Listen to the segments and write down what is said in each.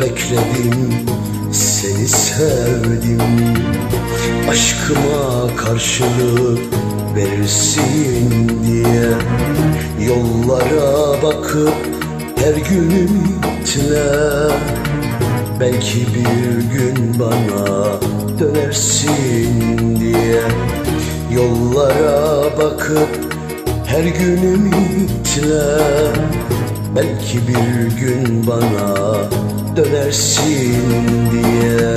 bekledim Seni sevdim. Aşkıma karşılık verirsin diye Yollara bakıp her gün ümitle Belki bir gün bana dönersin diye Yollara bakıp her gün ümitle Belki bir gün bana dönersin diye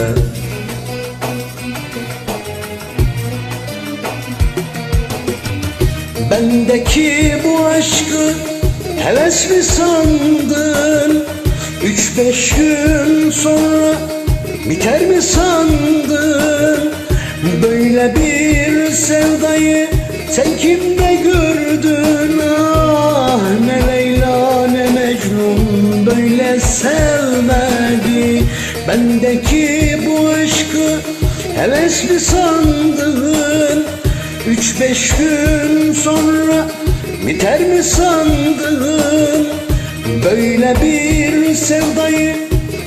Bendeki bu aşkı heves mi sandın? Üç beş gün sonra biter mi sandın? Böyle bir sevdayı sen kimde gördün? Ah Bendeki bu aşkı heves mi sandın? Üç beş gün sonra biter mi sandın? Böyle bir sevdayı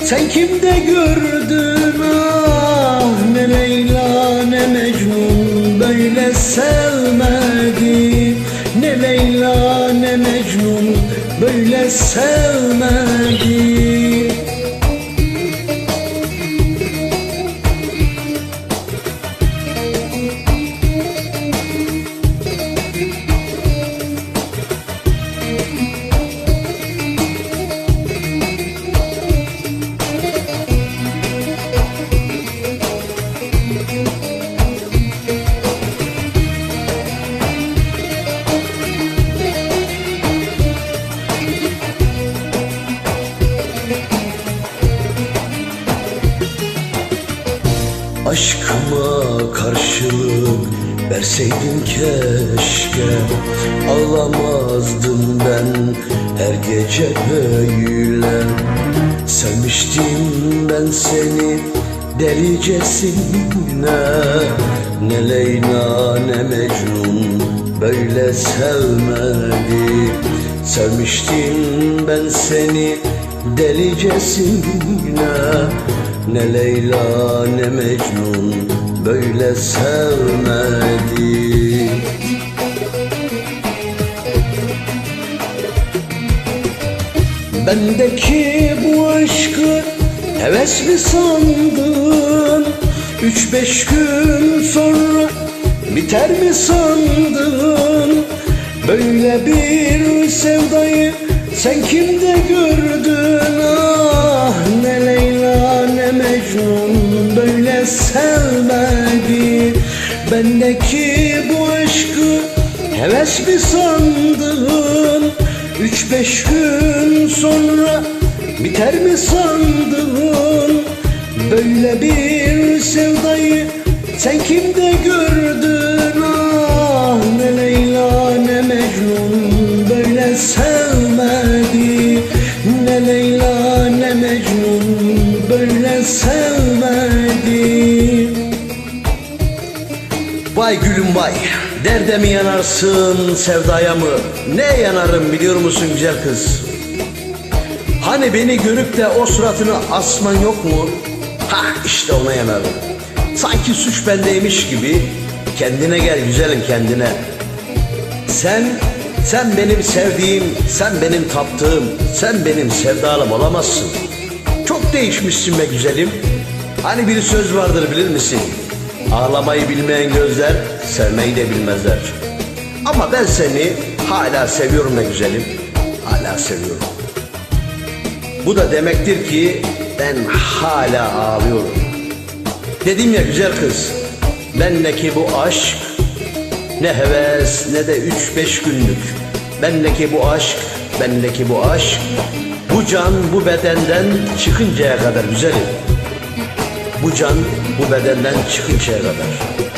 sen kimde gördün? Ah ne Leyla ne Mecnun böyle sevmedi Ne Leyla ne Mecnun böyle sevmedi Aşkıma karşılık verseydin keşke. Ağlamazdım ben her gece böyle. Sevmiştim ben seni delicesine. Ne Leyla ne Mecnun böyle sevmedi. Sevmiştim ben seni delicesine ne Leyla ne Mecnun böyle sevmedi Bendeki bu aşkı heves mi sandın? Üç beş gün sonra biter mi sandın? Böyle bir sevdayı sen kimde gördün? Ah böyle sevmedi Bendeki bu aşkı heves mi sandın? Üç beş gün sonra biter mi sandın? Böyle bir sevdayı sen kimde Vay gülüm vay. Derde mi yanarsın sevdaya mı? Ne yanarım biliyor musun güzel kız? Hani beni görüp de o suratını asman yok mu? Ha işte ona yanarım. Sanki suç bendeymiş gibi. Kendine gel güzelim kendine. Sen sen benim sevdiğim, sen benim taptığım, sen benim sevdalım olamazsın. Çok değişmişsin be güzelim. Hani bir söz vardır bilir misin? Ağlamayı bilmeyen gözler sevmeyi de bilmezler. Ama ben seni hala seviyorum be güzelim. Hala seviyorum. Bu da demektir ki ben hala ağlıyorum. Dedim ya güzel kız, bendeki bu aşk ne heves ne de üç beş günlük. Bendeki bu aşk, bendeki bu aşk, bu can bu bedenden çıkıncaya kadar güzelim. Bu can bu bedenden çıkıncaya kadar.